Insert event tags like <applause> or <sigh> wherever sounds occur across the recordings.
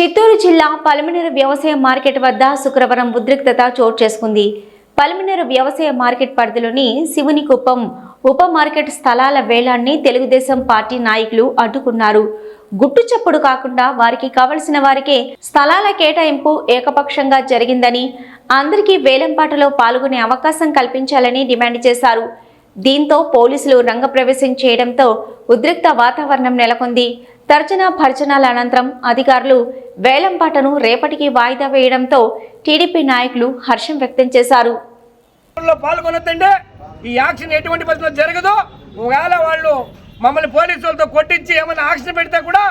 చిత్తూరు జిల్లా పలమనేరు వ్యవసాయ మార్కెట్ వద్ద శుక్రవారం ఉద్రిక్తత చోటు చేసుకుంది. పలమనేరు వ్యవసాయ మార్కెట్ పరిధిలోని శివునికుప్పం ఉప మార్కెట్ స్థలాల వేలాన్ని తెలుగుదేశం పార్టీ నాయకులు అడ్డుకున్నారు. గుట్టు చప్పుడు కాకుండా వారికి కావలసిన వారికే స్థలాల కేటాయింపు ఏకపక్షంగా జరిగిందని అందరికీ వేలంపాటలో పాల్గొనే అవకాశం కల్పించాలని డిమాండ్ చేశారు. దీంతో పోలీసులు రంగప్రవేశం చేయడంతో ఉద్రిక్త వాతావరణం నెలకొంది. తర్జన భర్జనాల అనంతరం అధికారులు వేలంపాటను రేపటికి వాయిదా వేయడంతో టీడీపీ నాయకులు హర్షం వ్యక్తం చేశారు. లో ఈ యాక్షన్ ఎటువంటి పరిస్థితుల్లో జరగదు? ఒకవేళ వాళ్ళు మమ్మల్ని పోలీసులతో కొట్టించి ఏమైనా యాక్షన్ పెడితే కూడా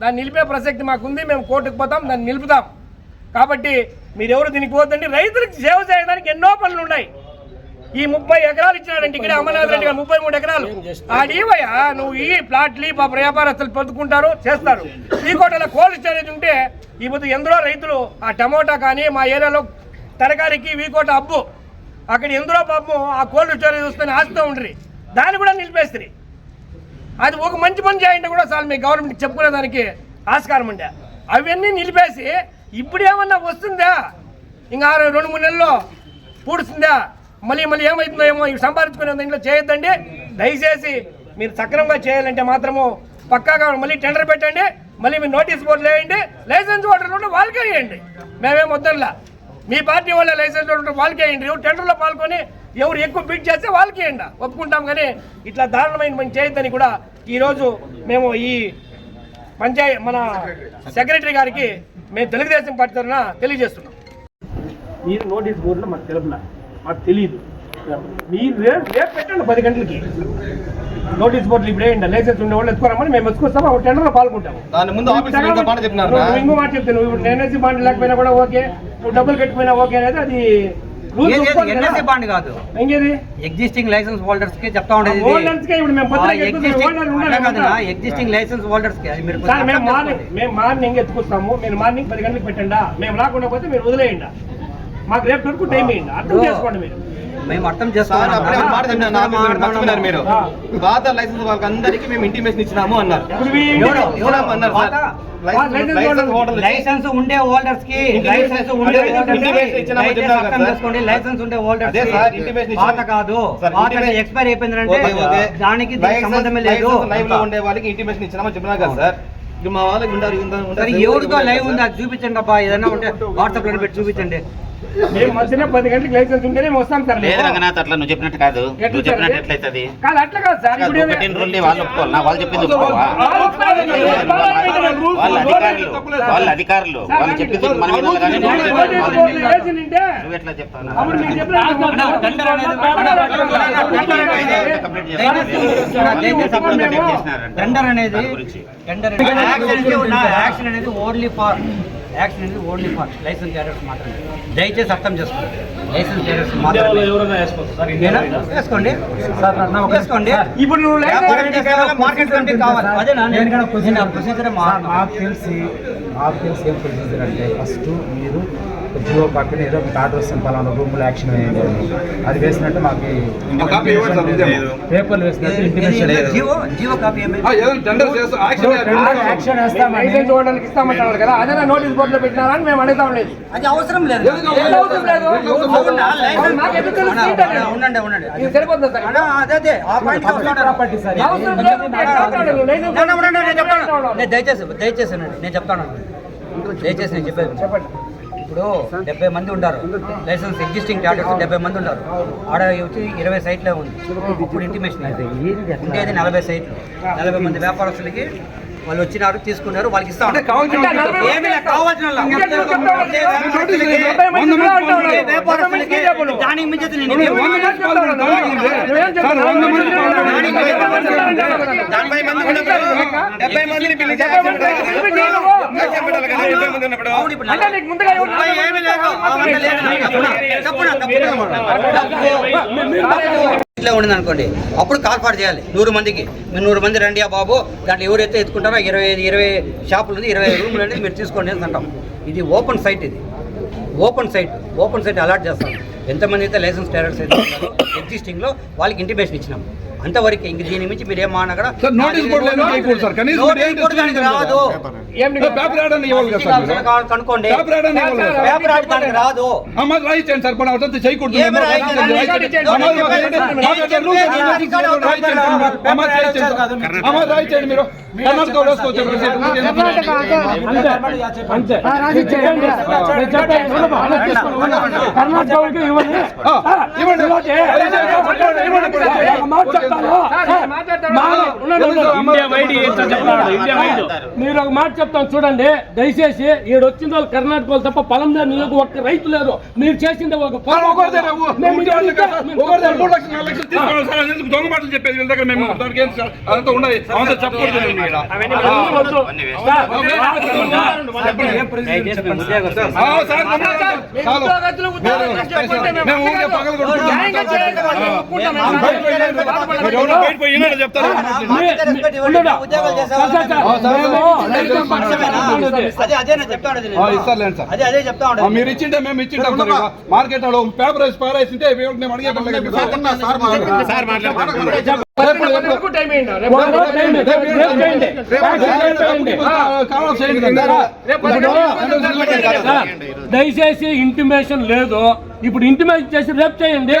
దాన్ని నిలిపే ప్రసక్తి మాకుంది. మేము కోర్టుకు పోతాం దాన్ని నిలుపుతాం. కాబట్టి మీరెవరు దీనికి పోతండి రైతులకు సేవ చేయడానికి ఎన్నో పనులు ఉన్నాయి ఈ ముప్పై ఎకరాలు ఇచ్చినాడంటే ఇక్కడ అమర్నాథ్ రెడ్డి గారు ముప్పై మూడు ఎకరాలు. ఆడివయ్యా నువ్వు ఈ ప్లాట్లు పాప వ్యాపారస్తులు పొందుకుంటారు చేస్తారు. ఈ కోటలో కోల్డ్ స్టోరేజ్ ఉంటే ఈ పొద్దు ఎందరో రైతులు ఆ టమోటా కానీ మా ఏరియాలో తరకారికి వీకోట అబ్బు. అక్కడ ఎందరో పాపం ఆ కోల్డ్ స్టోరేజ్ వస్తుందని ఆశతో ఉండ్రి. దాన్ని కూడా నిలిపేస్తుంది అది ఒక మంచి పని చేయంటే కూడా చాలు మీ గవర్నమెంట్ చెప్పుకునే దానికి ఆస్కారం ఉండే. అవన్నీ నిలిపేసి ఇప్పుడు ఏమన్నా వస్తుందా? ఇంకా రెండు మూడు నెలల్లో పూడుస్తుందా? మళ్ళీ మళ్ళీ ఏమవుతుందో ఏమో ఇవి సంపాదించుకునే దీంట్లో చేయొద్దండి. దయచేసి మీరు సక్రమంగా చేయాలంటే మాత్రము పక్కాగా మళ్ళీ టెండర్ పెట్టండి. మళ్ళీ మీరు నోటీస్ బోర్డు వేయండి లైసెన్స్ హోల్డర్ ఉంటే వాళ్ళకే వేయండి. మేమేం వద్దనులా. మీ పార్టీ వాళ్ళ లైసెన్స్ హోల్డర్ వాళ్ళకే వేయండి. ఎవరు టెండర్లో పాల్గొని ఎవరు ఎక్కువ బిడ్ చేస్తే వాళ్ళకి వేయండి. ఒప్పుకుంటాం కానీ ఇట్లా దారుణమైన పని చేయొద్దని కూడా ఈరోజు మేము ఈ పంచాయ మన సెక్రటరీ గారికి మేము తెలుగుదేశం పార్టీ తరఫున తెలియజేస్తున్నాం. మీరు నోటీస్ బోర్డులో మాకు తెలుపులా. మాకు తెలియదు మీరు రేపు పెట్టండి పది గంటలకి. నోటీస్ బోర్డులు ఇప్పుడు వేయండి లైసెన్స్ ఉండే వాళ్ళు ఎత్తుకోరమని మేము ఎత్తుకొస్తాం ఒక టెండర్లో పాల్గొంటాము. దాని ముందు ఇంకో మాట చెప్తాను నువ్వు ఎన్ఎస్సీ బాండ్ లేకపోయినా కూడా ఓకే నువ్వు డబ్బులు కట్టిపోయినా ఓకే అనేది అది. ఎన్ఎస్సీ బాండ్ కాదు. ఎగ్జిస్టింగ్ లైసెన్స్ హోల్డర్స్కి చెప్తా ఉండేది కే ఇప్పుడు మేము పత్రిక. ఎగ్జిస్టింగ్ లైసెన్స్ హోల్డర్స్కి. మీరు మేము మార్నింగ్ మేము మార్నింగ్ ఎత్తుకొస్తాము మీరు మార్నింగ్ పది గంటలకు పెట్టండి? మేము రాకుండా పోతే మీరు వదిలేయండి? మాకు రేపు వరకు టైం ఇవ్వండి అర్థం చేసుకోండి మీరు. మేము అర్థం మీరు. పాత లైసెన్స్ వాళ్ళకి అందరికీ మేము ఇంటిమేషన్ ఇచ్చినాము అన్నారు? ఇచ్చినాము? లైసెన్స్ ఉండే హోల్డర్స్కి లైసెన్స్ ఉండే ఇచ్చినామో లైసెన్స్ ఉండే హోల్డర్స్ అదే సార్, ఇంటిమేషన్ పాత. కాదు. ఎక్స్పైర్ అయిపోయిందంటే. దానికి సంబంధమే లేదు. లైసెన్స్ లైవ్లో ఉండే వాళ్ళకి ఇంటిమేషన్ ఇచ్చినామని చెప్పినా కదా సార్. మా వాళ్ళకి ఎవరితో లైవ్ ఉంది? అది చూపించండి అబ్బా ఏదైనా ఉంటే <laughs> వాట్సాప్లో పెట్టి చూపించండి. మేము మధ్యన పది గంటలకు లైసెన్స్ ఉంటేనే మేము వస్తాం సార్ లేదు రంగనాథ్ అట్లా నువ్వు చెప్పినట్టు కాదు. నువ్వు చెప్పినట్టు? ఎట్లయితుంది? కాదు అట్లా కాదు సార్. ఇప్పుడు నువ్వు పెట్టిన రూల్ని వాళ్ళు ఒప్పుకోవాలా. వాళ్ళు చెప్పింది ఒప్పుకోవా? వాళ్ళు అధికారులు వాళ్ళ వాళ్ళు చెప్పింది మన నువ్వు ఎట్లా టెండర్ అనేది టెండర్ అనేది ఓన్లీ ఫర్ యాక్షన్ అనేది ఓన్లీ ఫర్ లైసెన్స్ క్యారియర్స్ మాత్రమే. దయచేసి అర్థం చేసుకోండి. లైసెన్స్ క్యారియర్స్ మాత్రమే? వేసుకోండి. వేసుకోండి. ఇప్పుడు నువ్వు మార్కెట్ కావాలి. అదే నేను ప్రొసీజర్ నాకు తెలిసి. తెలిసి ఏం ప్రొసీజర్ అంటే ఫస్ట్ మీరు జియో పక్కన ఏదో ఒక ఆర్డర్ వస్తుంది పలానా రూమ్లో యాక్షన్ వేయండి అని. అది వేసినట్టు మాకు. పేపర్లు వేసినట్టు ఇంటిమేషన్ లేదు. జీవో జీవో కాపీ ఏమైంది? టెండర్ చేస్తాం యాక్షన్ కదా అదే నోటీస్ బోర్డులో పెట్టినారా అని మేము అడుగుతాం లేదు. అది అవసరం లేదు. మాకు ఉండండి ఉండండి. ఇది సరిపోతుంది సార్? అదే దయచేసి దయచేసి నేను చెప్తాను. దయచేసి నేను చెప్పేది చెప్పండి. ఇప్పుడు డెబ్బై మంది ఉంటారు లైసెన్స్ ఎగ్జిస్టింగ్ టాటర్స్ డెబ్బై మంది ఉంటారు ఆడ వచ్చి ఇరవై సైట్లే ఉంది. ఇప్పుడు ఇంటిమేషన్ అయితే ఉండేది నలభై సైట్లు. నలభై మంది వ్యాపారస్తులకి వాళ్ళు వచ్చినారు తీసుకున్నారు వాళ్ళకి ఇస్తా దానికి మించి డెబ్బై మందిని ఇట్లా ఉండింది అనుకోండి. అప్పుడు కార్పాటు చేయాలి. నూరు మందికి. మీరు నూరు మంది రండి ఆ బాబు. దాంట్లో ఎవరైతే ఎత్తుకుంటారో ఇరవై ఐదు ఇరవై షాపులు ఉంది ఇరవై రూములు అనేది మీరు తీసుకోండి అని అంటాం. ఇది ఓపెన్ సైట్ ఇది. Open site. Open site allot చేస్తాం. ఎంతమంది అయితే లైసెన్స్ టైలర్స్ అయితే ఎగ్జిస్టింగ్లో వాళ్ళకి ఇంటిమేషన్ ఇచ్చినాం. అంతవరకు ఇంక దీని మించి మీరు ఏం ఏంటి దానికి రాదు. కనుక్కోండి పేపర్ యాడ్ అని ఇవ్వాలి కదా సార్? పేపర్ ఆడి దానికి రాదు. అమ్మ రాయించండి సార్. మన అర్థం చేయకూడదు. రాయించండి? మీరు. కర్ణాటక ఇవ్వండి. ఇవ్వండి. మీరు ఒక మాట చెప్తాను చూడండి. దయచేసి ఈడ వచ్చిన వాళ్ళు కర్ణాటక వాళ్ళు తప్ప పొలం నియోజక ఒక్క రైతు లేరు. మీరు చేసింది ఒక పొలం. దొంగ మాటలు చెప్పేది వీళ్ళ దగ్గర మేము దానికి ఏం సార్ అదంతా ఉండదు అవంతా చెప్పకూడదు చెప్తారు మీరు ఇచ్చింటే మేము ఇచ్చింటాం. మార్కెట్ ఒక పేపర్ వేసి పారేసింటే మేము సార్ కదా. దయచేసి ఇంటిమేషన్ లేదు. ఇప్పుడు ఇంటిమేషన్ చేసి రేపు చేయండి.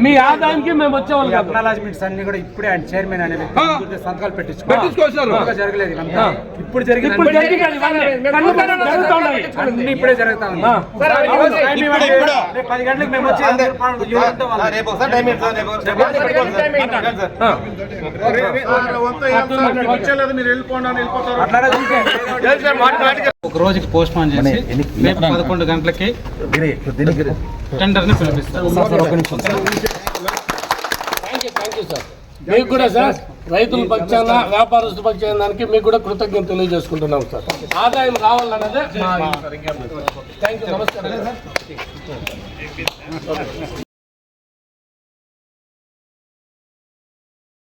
మీ ఆదాయానికి మేము వచ్చేవాళ్ళు అక్నాలజ్మెంట్స్ అన్ని కూడా ఇప్పుడే చైర్మన్ అనే వ్యక్తి ఆ. ముందు సంతకాలు పెట్టించుకోవచ్చు జరగలేదు. ఇప్పుడు జరిగింది ఇప్పుడు జరిగింది ఇప్పుడే జరుగుతా ఉంది పది గంటలకు మేము వచ్చి. రేపు ఒక రోజుకి పోస్ట్ పోన్ చేసి రేపు పదకొండు గంటలకి టెండర్ని పిలిపిస్తారు మీకు కూడా సార్ రైతుల పక్షాన వ్యాపారస్తుల పక్షాన దానికి మీకు కూడా కృతజ్ఞత తెలియజేసుకుంటున్నాం సార్ ఆదాయం రావాలన్నదే థ్యాంక్ యూ నమస్కారం